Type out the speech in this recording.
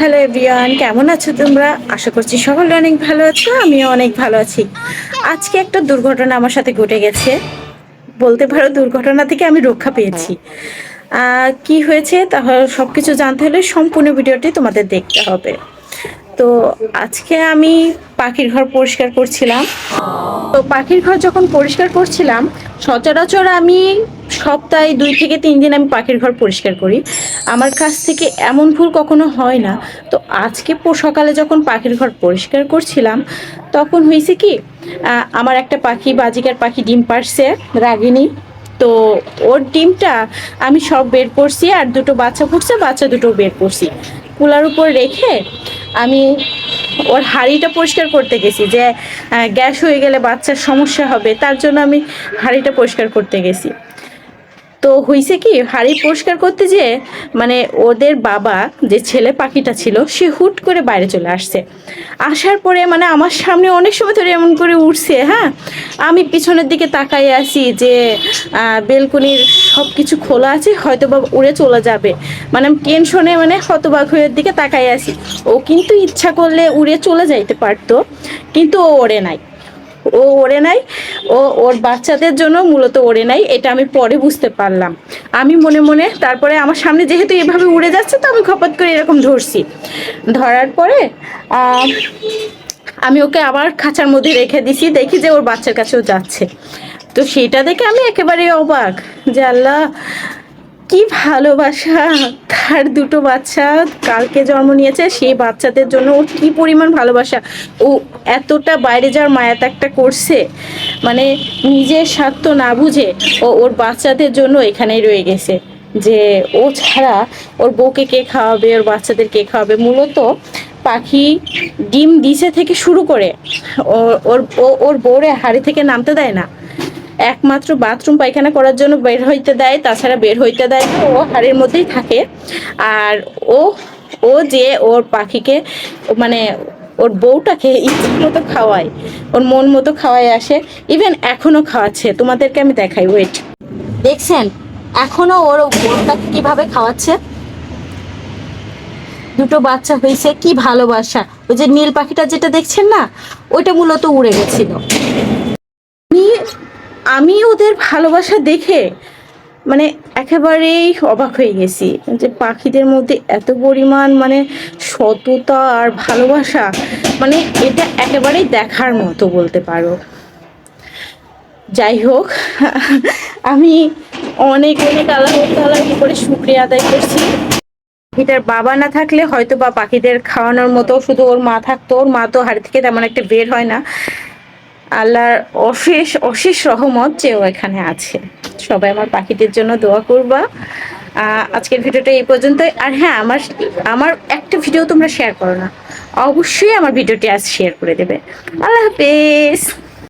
Hello everyone কেমন আছো তোমরা? আশা করছি সকলে অনেক ভালো আছো, আমিও অনেক ভালো আছি। আজকে একটা দুর্ঘটনা আমার সাথে ঘটে গেছে। বলতে পারো, দুর্ঘটনা থেকে আমি রক্ষা পেয়েছি। কি হয়েছে তাহলে সব কিছু জানতে হলে সম্পূর্ণ ভিডিওটি তোমাদের দেখতে হবে। তো আজকে আমি পাখির ঘর পরিষ্কার করছিলাম। তো পাখির ঘর যখন পরিষ্কার করছিলাম, সচরাচর আমি সপ্তাহে দুই থেকে তিন দিন আমি পাখির ঘর পরিষ্কার করি। আমার কাছ থেকে এমন ভুল কখনো হয় না। তো আজকে সকালে যখন পাখির ঘর পরিষ্কার করছিলাম, তখন হয়েছে কি আমার একটা পাখি, বাজিকার পাখি ডিম পারছে রাগিনী। তো ওর ডিমটা আমি সব বের করছি আর দুটো বাচ্চা ফুটছে, বাচ্চা দুটো বের করছি। কুলার উপর রেখে আমি ওর হাঁড়িটা পরিষ্কার করতে গেছি যে গ্যাস হয়ে গেলে বাচ্চার সমস্যা হবে, তার জন্য আমি হাঁড়িটা পরিষ্কার করতে গেছি। তো হয়েছে কি, হাঁড়ি পরিষ্কার করতে যেয়ে মানে ওদের বাবা যে ছেলে পাখিটা ছিল, সে হুট করে বাইরে চলে আসছে। আসার পরে মানে আমার সামনে অনেক সময় ধরে এমন করে উঠছে হ্যাঁ? আমি পিছনের দিকে তাকাই আছি যে বেলকনির সব কিছু খোলা আছে হয়তো বা উড়ে চলে যাবে। মানে আমি টেনশনে মানে হতবাক হয়ে দিকে তাকাই আসি ও কিন্তু ইচ্ছা করলে উড়ে চলে যাইতে পারতো, কিন্তু ও ওড়ে নাই। ও ওড়ে নাই, ও ওর বাচ্চাদের জন্য মূলত ওড়ে নাই, এটা আমি পরে বুঝতে পারলাম। আমি মনে মনে তারপরে আমার সামনে যেহেতু এভাবে উড়ে যাচ্ছে, তো আমি খপত করে এরকম ধরছি। ধরার পরে আমি ওকে আবার খাঁচার মধ্যে রেখে দিছি, দেখি যে ওর বাচ্চার কাছেও যাচ্ছে। তো সেটা দেখে আমি একেবারে অবাক, যে আল্লাহ কি ভালোবাসা। তার দুটো বাচ্চা কালকে জন্ম নিয়েছে, সেই বাচ্চাদের জন্য ওর কি পরিমাণ ভালোবাসা। ও এতটা বাইরে যাওয়ার মায়া ত্যাগটা করছে মানে নিজের স্বার্থ না বুঝে ও ওর বাচ্চাদের জন্য এখানেই রয়ে গেছে। যে ও ছাড়া ওর বউকে কে খাওয়াবে, ওর বাচ্চাদের কে খাওয়াবে? মূলত পাখি ডিম দিছে থেকে শুরু করে ওর ওর বউরে হাড়ি থেকে নামতে দেয় না। একমাত্র বাথরুম পায়খানা করার জন্য বের হইতে দেয় তাছাড়া বের হইতে দেয় না, ও হাড়ের মধ্যেই থাকে। আর ও ও যে ওর পাখিকে মানে ওর বউটাকে ইচ্ছে মতো খাওয়ায় ওর মন মতো খাওয়ায় আসে ইভেন এখনও খাওয়াচ্ছে। তোমাদেরকে আমি দেখাই ওয়েট দেখছেন? এখনও ওর বউটাকে কীভাবে খাওয়াচ্ছে? দুটো বাচ্চা হয়েছে কি ভালোবাসা। ওই যে নীল পাখিটা যেটা দেখছেন না ওইটা মূলত উড়ে গেছিল। আমি ওদের ভালোবাসা দেখে মানে একেবারেই অবাক হয়ে গেছি যে পাখিদের মধ্যে এত পরিমাণ মানে সততা আর ভালোবাসা মানে এটা একেবারেই দেখার মতো বলতে পারো। যাই হোক, আমি অনেক অনেক আল্লাহ তাআলার কি করে শুক্রিয়া আদায় করছি। পাখিটার বাবা না থাকলে হয়তো বা পাখিদের খাওয়ানোর মতো শুধু ওর মা থাকতো, ওর মা তো হাড়ি থেকে তেমন একটা বের হয় না। আল্লাহর অশেষ অশেষ রহমত যে ও এখানে আছে। সবাই আমার পাখিদের জন্য দোয়া করবা। আজকের ভিডিওটা এই পর্যন্তই। আর হ্যাঁ আমার আমার একটা ভিডিও তোমরা শেয়ার করো না। অবশ্যই আমার ভিডিওটি আজ শেয়ার করে দেবে। আল্লাহ হাফেজ।